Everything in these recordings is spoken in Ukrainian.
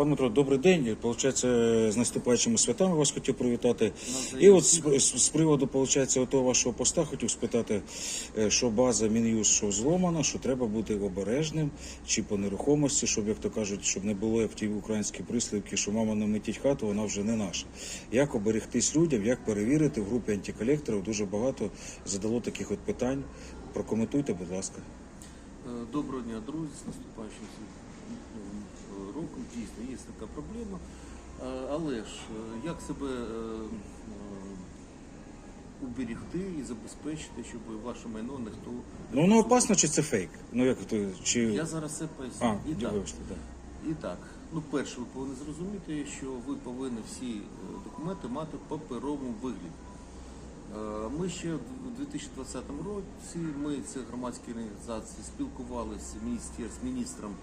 Пан Дмитро, добрий день. Получається, з наступаючими святами вас хотів привітати. І от з, з, приводу, получається, того вашого поста хотів спитати, е, що база Мін'юз, що зломана, що треба бути обережним, чи по нерухомості, щоб, як то кажуть, щоб не було як в тій українській прислівки, що мама не метіть хату, вона вже не наша. Як оберегтись людям, як перевірити в групі антиколекторів дуже багато задало таких от питань. Прокоментуйте, будь ласка. Е, Доброго дня, друзі, з наступаючим роком. Дійсно, є така проблема. Е, Але ж е, як себе е, уберегти і забезпечити, щоб ваше майно ніхто Ну воно опасно чи це фейк? Ну як то чи Я зараз це поясню. а, і, так, вибачте, да. і так, ну перше, ви повинні зрозуміти, що ви повинні всі документи мати в паперовому вигляді. Ми ще в 2020 році, ми, це громадські організації, спілкувалися з міністр, з міністром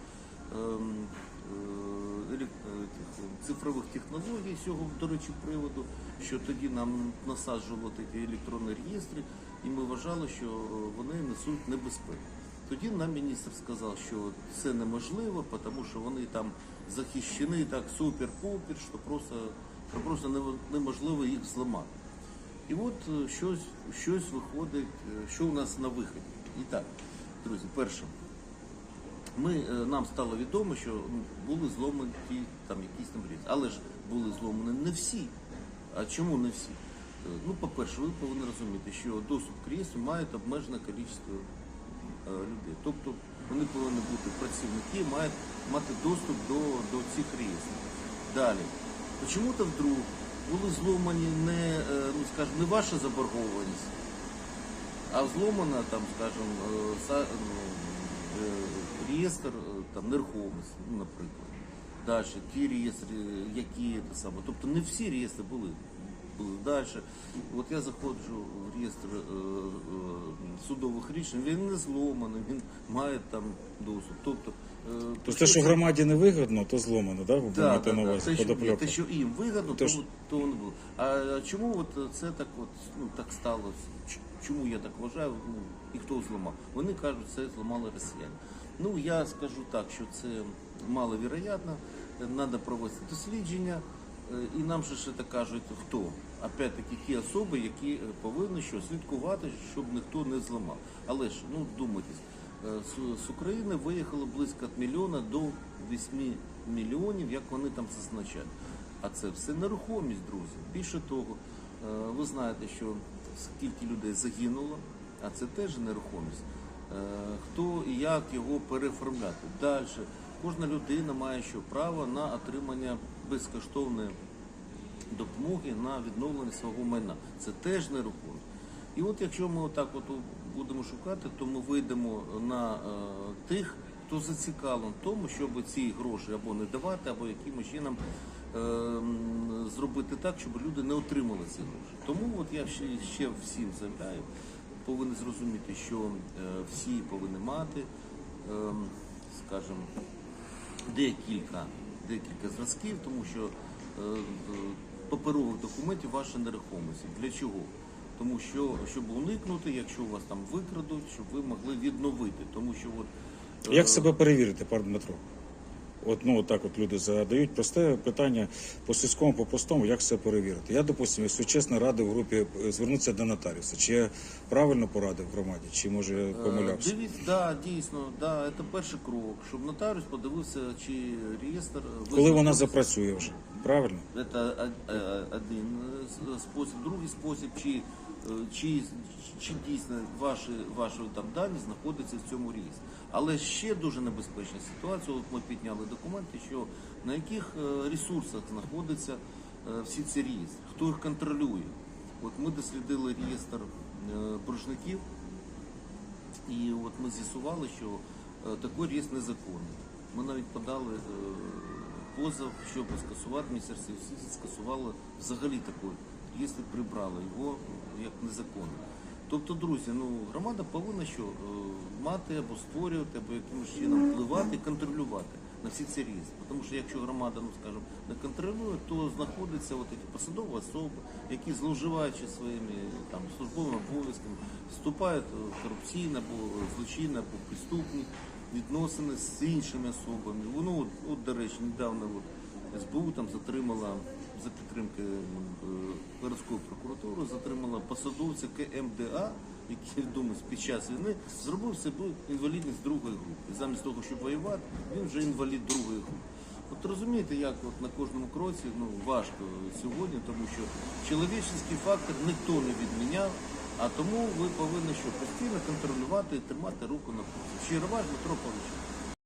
е, е, е, цифрових технологій цього, до речі, приводу, що тоді нам насаджували такі електронні реєстри, і ми вважали, що вони несуть небезпеку. Тоді нам міністр сказав, що це неможливо, тому що вони там захищені так супер-пупер, що просто, що просто неможливо їх зламати. І от щось, щось виходить, що у нас на виході. І так, друзі, перше, ми, е, нам стало відомо, що ну, були зломані там якісь там різ. Але ж були зломані не всі. А чому не всі? Е, Ну, по-перше, ви повинні розуміти, що доступ к реєстру має обмежене кількість е, людей. Тобто вони повинні бути працівники, мають мати доступ до, до цих реєстрів. Далі. Чому-то вдруг були зломані не, ну, скажімо, не ваша заборгованість, а зломана там, скажімо, ну, реєстр е, там, нерухомості, ну, наприклад. Далі, ті реєстри, які те саме. Тобто не всі реєстри були. були. Далі. От я заходжу в реєстр е, е, судових рішень, він не зломаний, він має там доступ. Тобто, е, Тобто те, що громаді не вигідно, то зломано, да? Ви Да, маєте да, на да. увазі Те, що, ні, те, що їм вигідно, Тож- то, то воно було. А чому от це так от, ну, так сталося? Ч- Чому я так вважаю? Ну, і хто зламав? Вони кажуть, це зламали росіяни. Ну, я скажу так, що це маловероятно, треба проводити дослідження, е, і нам же ще так кажуть, хто? Опять-таки ті особи, які е, повинні що слідкувати, щоб ніхто не зламав. Але ж, ну, думайтесь, Е, з, України виїхало близько мільйона до 8 мільйонів, як вони там зазначають. А це все нерухомість, друзі. Більше того, ви знаєте, що скільки людей загинуло, а це теж нерухомість. Е, Хто і як його переоформляти. Далі кожна людина має що право на отримання безкоштовної допомоги на відновлення свого майна. Це теж нерухомість. І от якщо ми отак от будемо шукати, то ми вийдемо на е, тих, хто зацікавлений в тому, щоб ці гроші або не давати, або якимось чином е, зробити так, щоб люди не отримали ці гроші. Тому от я ще, ще всім заявляю, повинні зрозуміти, що е, всі повинні мати, е, скажімо, декілька, декілька зразків, тому що е, паперових документів ваша нерухомість. Для чого? Тому що, щоб уникнути, якщо вас там викрадуть, щоб ви могли відновити. Тому що от, е, Як себе перевірити, пан Дмитро? От ну так от люди задають просте питання по сільському, по простому, як все перевірити. Я, допустимо, якщо чесно, радив в групі е, звернутися до нотаріуса. Чи я правильно порадив громаді, чи може я помилявся? Е, Дивіться, да, дійсно, да, це перший крок, щоб нотаріус подивився, чи реєстр е, Коли вона запрацює вже, правильно? Це е, один е, спосіб. Другий спосіб, чи, е, чи, чи дійсно ваші, ваші там дані знаходяться в цьому реєстрі. Але ще дуже небезпечна ситуація. От ми підняли документи, що на яких е, ресурсах знаходяться е, всі ці реєстри, хто їх контролює. От ми дослідили реєстр е, боржників, і от ми з'ясували, що такий реєстр незаконний. Ми навіть подали позов, щоб скасувати міністерство юстиції, скасувало взагалі такий реєстр, прибрало його як незаконний. Тобто, друзі, ну громада повинна що е, мати або створювати, або якимось чином впливати контролювати на всі ці реєстри. Тому що якщо громада, ну скажімо, не контролює, то знаходяться от такі посадові особи, які зловживаючи своїми там службовими обов'язками, вступають в корупційні або злочинні, або преступні відносини з іншими особами. Воно, от, от до речі, недавно от, СБУ там затримала за підтримки е, городської прокуратури, затримала посадовця КМДА, який відомий під час війни, зробив себе інвалідність другої групи. Замість того, щоб воювати, він вже інвалід другої групи. От розумієте, як от на кожному кроці ну, важко сьогодні, тому що чоловічний фактор ніхто не відміняв, а тому ви повинні що постійно контролювати і тримати руку на пульсі. Щиро ваш Дмитро Павлович.